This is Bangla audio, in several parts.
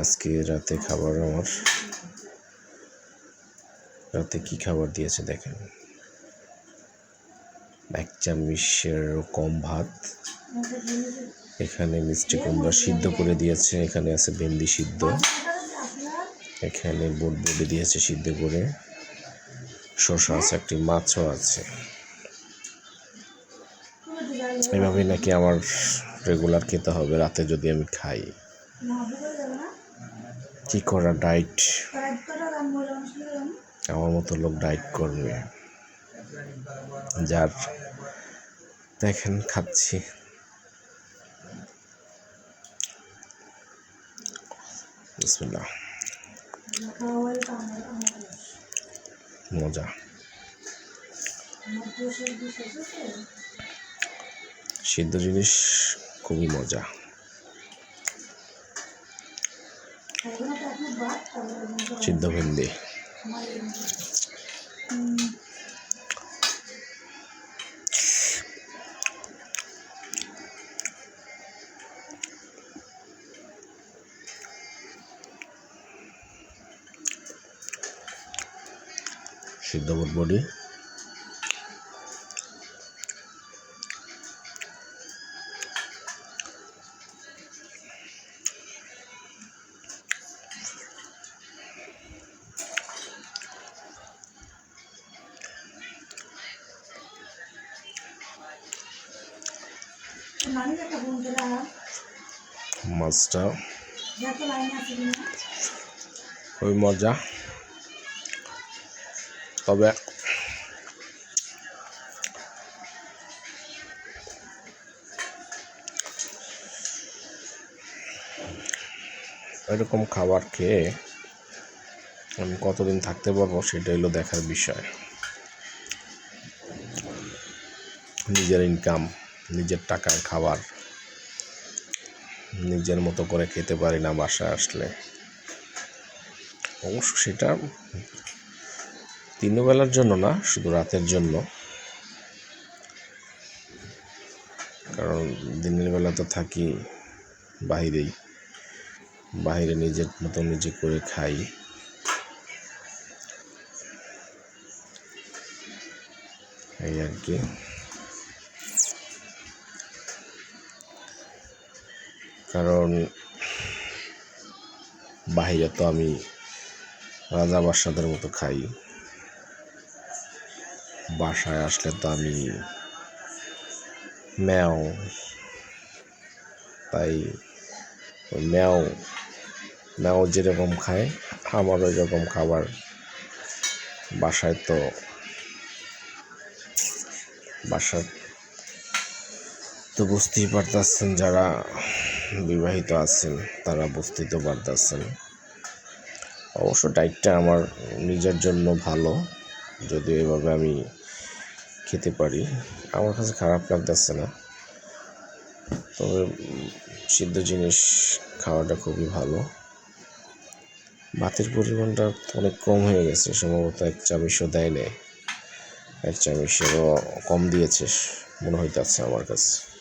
আজকে রাতে খাবার আমার। রাতে কি খাবার দিয়েছে দেখেন। এক চামচের কম ভাত। এখানে মিষ্টি কুমড়া সিদ্ধ করে দিয়েছে। এখানে আছে ভেন্ডি সিদ্ধ। এখানে বটবটি দিয়েছে সিদ্ধ করে। শসা আছে, একটি মাছও আছে। এভাবে নাকি আমার রেগুলার খেতে হবে, রাতে যদি আমি খাই। কি করা ডায়েট? আমার মতো লোক ডায়েট করবে। যার, দেখেন খাচ্ছি। মজা। সিদ্ধ জিনিস খুবই মজা। সিদ্ধ ভেন্দি সিদ্ধ বটবডি মাছটা। খুবই মজা। তবে এরকম খাবার খেয়ে আমি কতদিন থাকতে পারব সেটা হলো দেখার বিষয়। নিজের ইনকাম নিজের টাকার খাবার। নিজের মতো করে খেতে পারি না বাসায় আসলে। অবশ্য সেটা তিনবেলার জন্য না, শুধু রাতের জন্য। কারণ দিনের বেলা তো থাকি বাহিরেই বাইরে নিজের মতো নিজে করে খাই। এই আর কি। কারণ বাহিরে তো আমি রাজা বাদশাদের মতো খাই। বাসায় আসলে তো আমি ম্যাও, তাই ম্যাও ম্যাও যেরকম খায়, আমার ওই রকম খাবার বাসায় তো বাসার তো বুঝতেই পারতেছেন যারা বিবাহিত আছেন, তারা বুঝতেই পারতেছেন অবশ্য ডায়েটটা আমার নিজের জন্য ভালো যদি এভাবে আমি খেতে পারি। আমার কাছে খারাপ লাগতেছে না। তবে সিদ্ধ জিনিস খাওয়াটা খুবই ভালো। ভাতের পরিমাণটা অনেক কম হয়ে গেছে, সম্ভবত এক চামচও দেয় নেই। এক চামচেরও কম দিয়েছে, মনে হইতেছে আমার কাছে।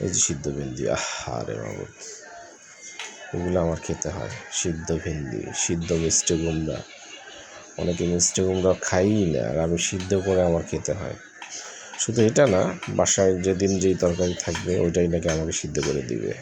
এই যে সিদ্ধ ভেন্দি আহারে বাবদ এগুলো আমার খেতে হয়, সিদ্ধ ভেন্দি সিদ্ধ মিষ্টি কুমড়া। অনেকে মিষ্টি কুমড়া খাই না, আর আমি সিদ্ধ করে আমার খেতে হয়। শুধু এটা না, বাসায় যেদিন যেই তরকারি থাকবে, ওইটাই নাকি আমাকে সিদ্ধ করে দিবে।